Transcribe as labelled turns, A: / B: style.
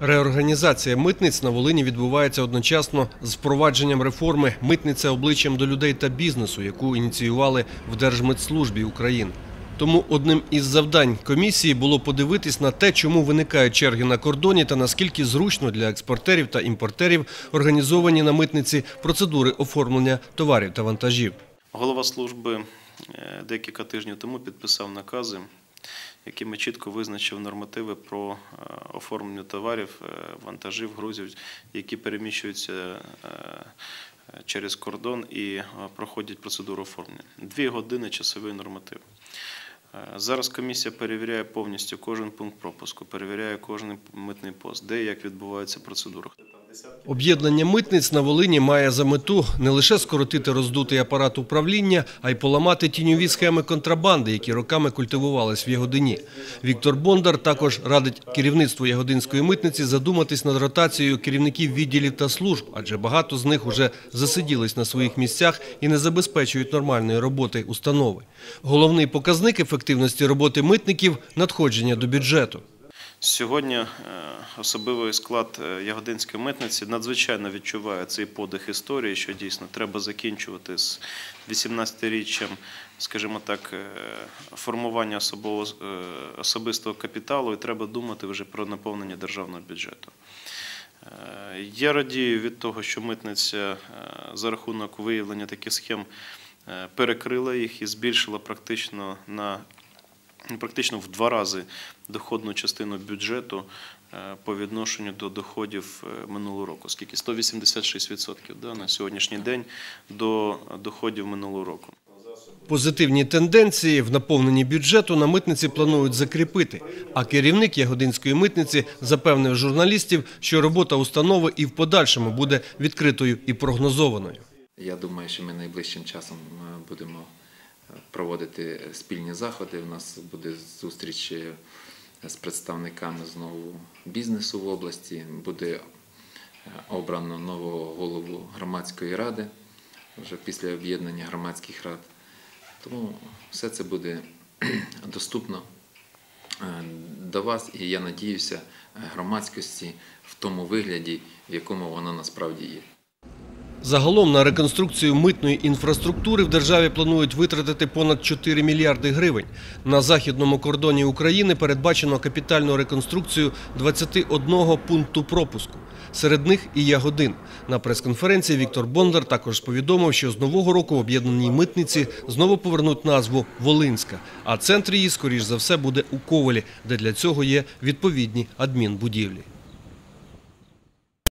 A: Реорганізація митниць на Волині відбувається одночасно з впровадженням реформи «Митниця обличчям до людей та бізнесу», яку ініціювали в Держмитслужбі України. Тому одним із завдань комісії було подивитись на те, чому виникають черги на кордоні та наскільки зручно для експортерів та імпортерів організовані на митниці процедури оформлення товарів та вантажів.
B: Голова служби е, декілька тижнів тому підписав накази, якими чітко визначив нормативи про е, оформлення товарів, е, вантажів, грузів, які переміщуються е, через кордон і проходять процедуру оформлення. Дві години часовий норматив. Зараз комісія перевіряє повністю кожен пункт пропуску, перевіряє кожен митний пост, де і як відбувається процедура.
A: Об'єднання митниць на Волині має за мету не лише скоротити роздутий апарат управління, а й поламати тіньові схеми контрабанди, які роками культивувались в Ягодині. Віктор Бондар також радить керівництву Ягодинської митниці задуматись над ротацією керівників відділів та служб, адже багато з них уже засиділись на своїх місцях і не забезпечують нормальної роботи установи. Головний показник ефективності роботи митників – надходження до бюджету.
B: Сьогодні е, особливий склад е, Ягодинської митниці надзвичайно відчуває цей подих історії, що дійсно треба закінчувати з 18-річчям, скажімо так, е, формування особистого капіталу, і треба думати вже про наповнення державного бюджету. Я радію від того, що митниця за рахунок виявлення таких схем перекрила їх і збільшила практично на практично в два рази доходну частину бюджету е, по відношенню до доходів е, минулого року. Скільки? 186% да, на сьогоднішній день до доходів минулого року.
A: Позитивні тенденції в наповненні бюджету на митниці планують закріпити. А керівник Ягодинської митниці запевнив журналістів, що робота установи і в подальшому буде відкритою і прогнозованою.
C: Я думаю, що ми найближчим часом е, будемо проводити спільні заходи. У нас буде зустріч е, з представниками знову бізнесу в області. Буде е, обрано нового голову громадської ради вже після об'єднання громадських рад. Тому все це буде доступно е, до вас, і я надіюся, громадськості в тому вигляді, в якому вона насправді є.
A: Загалом на реконструкцію митної інфраструктури в державі планують витратити понад 4 мільярди гривень. На західному кордоні України передбачено капітальну реконструкцію 21 пункту пропуску. Серед них і Ягодин. На прес-конференції Віктор Бондар також повідомив, що з нового року об'єднаній митниці знову повернуть назву Волинська, а центр її, скоріш за все, буде у Ковелі, де для цього є відповідні адмінбудівлі.